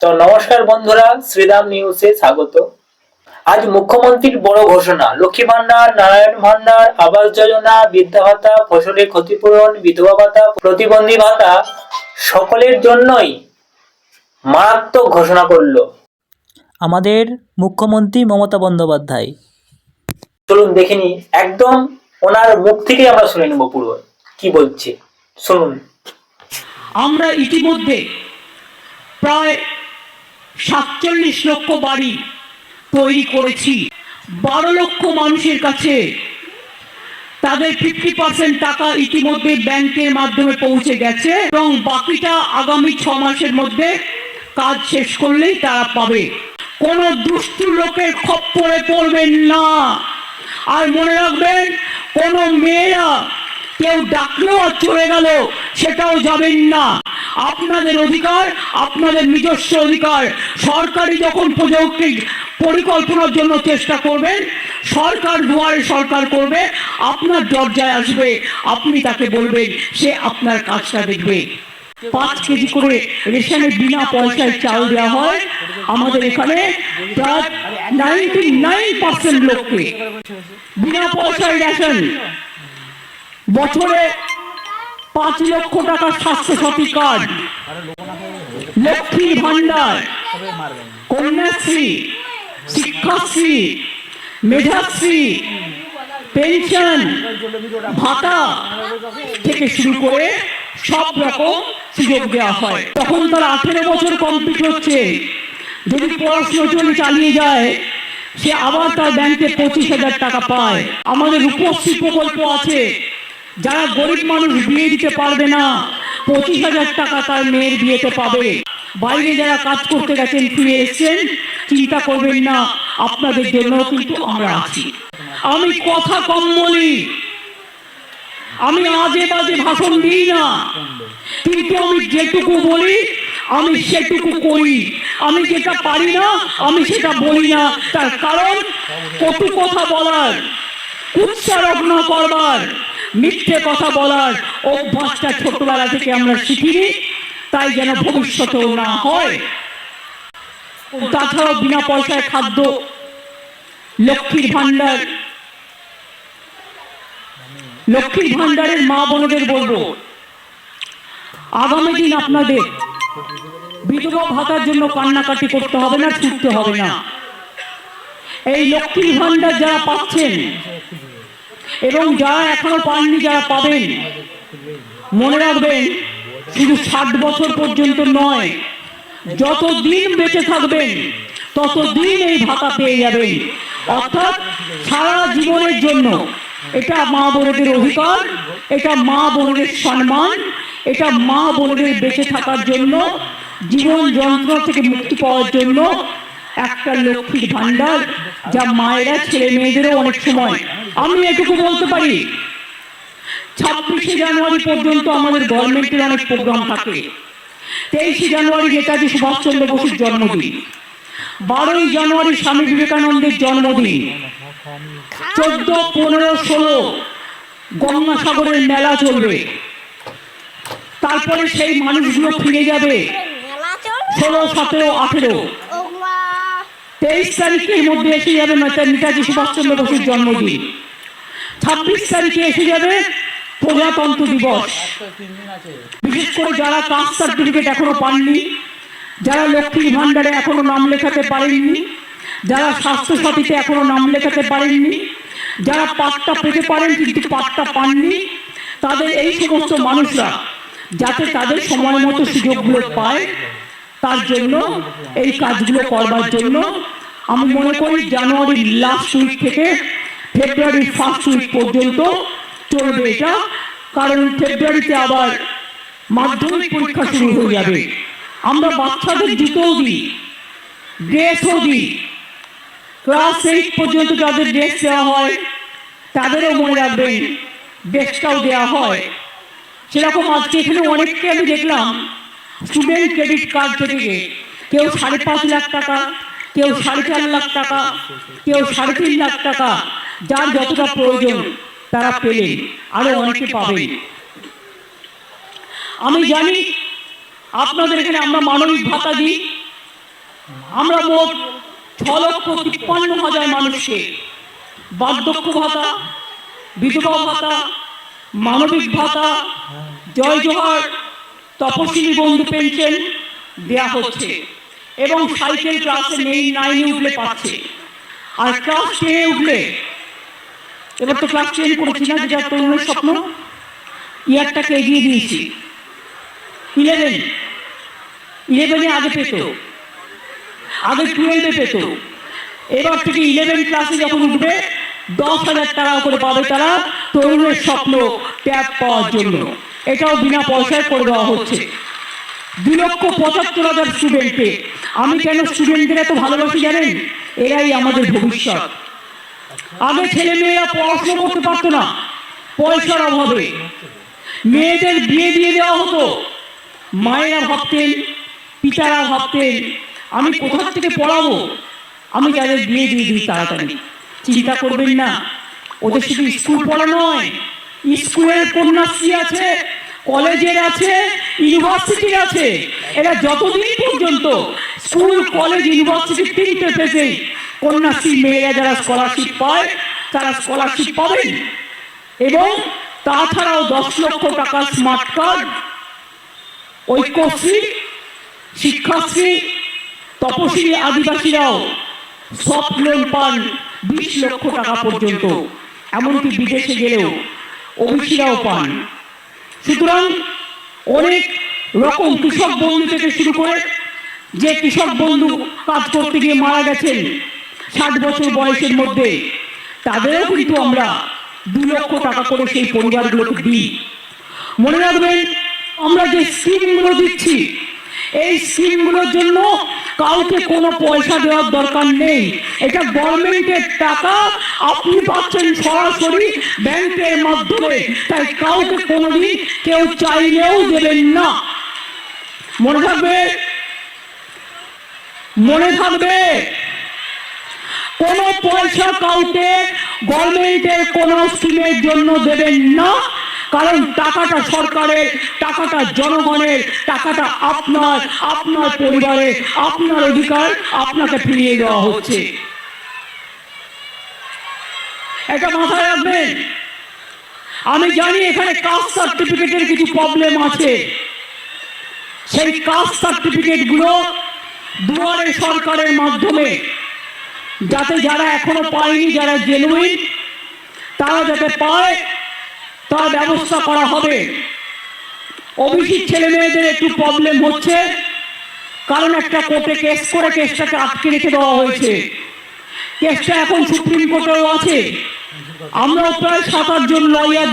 তো নমস্কার বন্ধুরা শ্রীরাম নিউজে স্বাগত। আজ মুখ্যমন্ত্রীর বড় ঘোষণা লক্ষ্মী ভান্ডার নারায়ণ ভান্ডার আবাস যোজনা বৃদ্ধা ভাতা ফসলের ক্ষতিপূরণ বিধবা ভাতা প্রতিবন্ধী ভাতা সকলের জন্যই মারাত্মক ঘোষণা করল। আমাদের মুখ্যমন্ত্রী মমতা বন্দ্যোপাধ্যায়। চলুন দেখিনি একদম ওনার মুখ থেকে আমরা শুনে নেব পুরো কি বলছে। শুনুন। আমরা ইতিমধ্যে প্রায় সাতচল্লিশ লক্ষ বাড়ি তৈরি করেছি। বারো লক্ষ মানুষের কাছে তাদের ফিফটি পার্সেন্ট টাকা ইতিমধ্যে ব্যাংকের মাধ্যমে পৌঁছে গেছে এবং বাকিটা আগামী ছ মাসের মধ্যে কাজ শেষ করলেই তারা পাবে। কোনো দুষ্টু লোকের খপ্পরে পড়বেন না। আর মনে রাখবেন, কোনো মেয়েরা কেউ ডাকলেও আর চলে গেল, সেটাও যাবেন না। আপনাদের অধিকার, আপনাদের নিজস্ব অধিকার। সরকারি যখন প্রযুক্তি পরিকল্পনার জন্য চেষ্টা করবেন সরকার দুয়ারে সরকার করবে, আপনার দরজায় আসবে, আপনি তাকে বলবেন, সে আপনার কাজটা দেখবে। পাঁচ কেজি করে রেশনের বিনা পয়সায় চাল দেওয়া হয়। আমাদের এখানে প্রায় নাইনটি নাইন পার্সেন্ট লোককে বিনা পয়সায় রেশন। বছরে পাঁচ লক্ষ টাকার স্বাস্থ্য সাথী কার্ড। লক্ষ্মীর ভান্ডার কন্যাশ্রী। শিক্ষাশ্রী। মেধাশ্রী। পেনশন। ভাতা থেকে শুরু করে সব রকম সুযোগ দেওয়া হয়। তখন তার আঠেরো বছর কমপ্লিট হচ্ছে। যদি পড়াশোনা চলে চালিয়ে যায়, সে আবার তার ব্যাংকে পঁচিশ হাজার টাকা পায়। আমাদের রূপশ্রী প্রকল্প আছে। যারা গরিব মানুষ বিয়ে দিতে পারবে না পঁচিশ হাজার টাকা তার মেয়ের বিয়েতে পাবে। বাইরে যারা কাজ করতে গেছেন ফিরে এসছেন চিন্তা করবেন না আপনাদের জন্য কিন্তু আমরা আছি। আমি কথা কম বলি। আমি আজে বাজে ভাষণ দিই না। কিন্তু আমি যেটুকু বলি আমি সেটুকু করি। আমি যেটা পারি না আমি সেটা বলি না। তার কারণ কটু কথা বলার উচ্চারণ না করবার। মিথ্যে কথা বলার অভ্যাসটা ছোটবেলা থেকে আমরা শিখিনি তাই যেন ভবিষ্যতেও না হয়। তাছাড়াও বিনা পয়সায় খাদ্য লক্ষ্মীর ভান্ডার লক্ষ্মীর ভান্ডারের মা বোনদের বলব আগামী দিন আপনাদের বিধবা ভাতার জন্য কান্নাকাটি করতে হবে না ছুটতে হবে না। এই লক্ষ্মীর ভান্ডার যারা পাচ্ছেন এবং যারা এখনও পাননি যারা পাবেন। মনে রাখবেন শুধু ষাট বছর পর্যন্ত নয়। যত দিন বেঁচে থাকবেন তত দিন এই ভাতা পেয়ে যাবেন। অর্থাৎ সারা জীবনের জন্য। এটা মা বোনদের অধিকার এটা মা বোনদের সম্মান এটা মা বোনদের বেঁচে থাকার জন্য জীবন যন্ত্রণা থেকে মুক্তি পাওয়ার জন্য একটা লক্ষ্মীর ভান্ডার যা মায়েরা ছেলে মেয়েদেরও অনেক সময় আমি এটুকু বলতে পারি ছাব্বিশে জানুয়ারি পর্যন্ত আমাদের গভর্নমেন্টের অনেক প্রোগ্রাম থাকে। তেইশে জানুয়ারি নেতাজি সুভাষচন্দ্র বসুর জন্মদিন। বারোই জানুয়ারি স্বামী বিবেকানন্দের জন্মদিন। চোদ্দ পনেরো ষোলো গঙ্গাসাগরের মেলা চলবে। তারপরে সেই মানুষগুলো ফিরে যাবে। ষোলো সতেরো আঠেরো। তেইশ তারিখের মধ্যে এসে যাবে নেতা- নেতাজি সুভাষচন্দ্র বসুর জন্মদিন। ছাব্বিশ তারিখে এসে যাবে প্রজাতন্ত্র দিবস। বিশেষ করে যারা কাস্ট সার্টিফিকেট এখনও পাননি, যারা লক্ষ্মীর ভান্ডারে এখনও নাম লেখাতে পারেননি, যারা স্বাস্থ্য সাথীতে এখনও নাম লেখাতে পারেননি, যারা পাট্টা পেতে পারেন কিন্তু পাট্টা পাননি, তাদের এই সমস্ত মানুষরা যাতে তাদের সময় মতো সুযোগগুলো পায় তার জন্য এই কাজগুলো করবার জন্য আমি মনে করি জানুয়ারির লাস্ট উইক থেকে ফেব্রুয়ারির ফার্স্ট উইক পর্যন্ত চলবে এটা। কারণ ফেব্রুয়ারিতে আবার মাধ্যমিক পরীক্ষা শুরু হয়ে যাবে। আমরা বাচ্চাদের জুতোও দিই ড্রেসও দিই। ক্লাস এইট পর্যন্ত যাদের ড্রেস দেওয়া হয় তাদেরও মনে রাখবেন ড্রেসটাও দেওয়া হয়। সেরকম আজকে এখানে অনেককে আমি দেখলাম স্টুডেন্ট ক্রেডিট কার্ড থেকে কেউ সাড়ে পাঁচ লাখ টাকা, কেউ সাড়ে চার লাখ টাকা, কেউ সাড়ে তিন লাখ টাকা, যার যতটা প্রয়োজন তারা পেলেন আরও অনেকে পাবেন আমি জানি আপনাদের এখানে আমরা মানবিক ভাতা দিই। আমরা মোট ছ লক্ষ তিপ্পান্ন হাজার মানুষকে বার্ধক্য ভাতা, বিধবা ভাতা, মানবিক ভাতা, জয় জোহার তপশিলি বন্ধু পেনশন দেয়া হচ্ছে এবং সাইকেল ক্লাসে নেই নাইনে উঠলে পাচ্ছে। আর ক্লাস টেনে উঠলে এবার তো ক্লাস টেন করেছি না যেটা তরুণের স্বপ্ন ইয়ারটাকে এগিয়ে দিয়েছি। ইলেভেন ইলেভেনে আগে পেত। আগে টুয়েলভে পেত। এবার থেকে ইলেভেন ক্লাসে যখন উঠবে দশ হাজার টাকা করে পাবে তারা তরুণের স্বপ্ন ট্যাব পাওয়ার জন্য। এটাও বিনা পয়সায় করে দেওয়া হচ্ছে। দু লক্ষ পঁচাত্তর হাজার স্টুডেন্টকে আমি কেন স্টুডেন্টদের এত ভালোবাসি জানেন? এরাই আমাদের ভবিষ্যৎ। আগে ছেলে মেয়েরা পড়াশোনা করতে পারতো না। পয়সার অভাবে। মেয়েদের বিয়ে দিয়ে দেওয়া হতো। মায়েরা ভাবতেন পিতারা ভাবতেন আমি কোথা থেকে পড়াবো? আমি যাদের বিয়ে দিয়ে দিই তাড়াতাড়ি। চিন্তা করবেন না। ওদের শুধু স্কুল পড়া নয় স্কুলের কন্যাশ্রী আছে, কলেজের আছে, ইউনিভার্সিটির আছে। এরা যতদিন পর্যন্ত স্কুল, কলেজ, ইউনিভার্সিটি তিনটে পেতে কন্যাশ্রী মেয়েরা যারা স্কলারশিপ পায়, তারা স্কলারশিপ পাবেন এবং তাছাড়াও দশ লক্ষ টাকার স্মার্ট কার্ড ঐক্যশ্রী, শিক্ষাশ্রী, তপশিলি আদিবাসীরাও সফট লোন পান বিশ লক্ষ টাকা পর্যন্ত। এমনকি বিদেশে গেলেও ওবিসিরাও পান। সুতরাং অনেক রকম কৃষক বন্ধু থেকে শুরু করে যে কৃষক বন্ধু কাজ করতে গিয়ে মারা গেছেন ষাট বছর বয়সের মধ্যে, তাদেরও কিন্তু আমরা দু লক্ষ টাকা করে সেই পরিবারগুলোকে দিই। মনে রাখবেন, আমরা যে স্কিমগুলো দিচ্ছি, এই স্কিমগুলোর জন্য কাউকে কোনো পয়সা দেওয়ার দরকার নেই। এটা গভর্নমেন্টের টাকা আপনি পাচ্ছেন সরাসরি ব্যাংকের মাধ্যমে। তাই কাউকে কোনোদিন কেউ চাইলেও দেবেন না। মনে থাকবে? মনে থাকবে? কোনো পয়সা কাউকে গভর্নমেন্টের কোনো স্কিমের জন্য দেবেন না। কারণ টাকাটা সরকারের, টাকাটা জনগণের, টাকাটা আপনার আপনার পরিবারের আপনার অধিকার আপনাকে ফিরিয়ে দেওয়া হচ্ছে। এটা মাথায় রাখবেন। আমি জানি এখানে কাস্ট সার্টিফিকেটের কিছু প্রবলেম আছে। সেই কাস্ট সার্টিফিকেটগুলো দুয়ারে সরকারের মাধ্যমে, যাতে যারা এখনও পায়নি, যারা জেনুইন তারা যাতে পায় তার ব্যবস্থা করা হবে। ওবিসি ছেলে মেয়েদের একটু প্রবলেম হচ্ছে। কারণ একটা কোর্টে কেস করে কেসটাকে আটকে রেখে দেওয়া হয়েছে। কেসটা এখন সুপ্রিম কোর্টেও আছে। আমরা প্রায় সাত আটজন লয়ার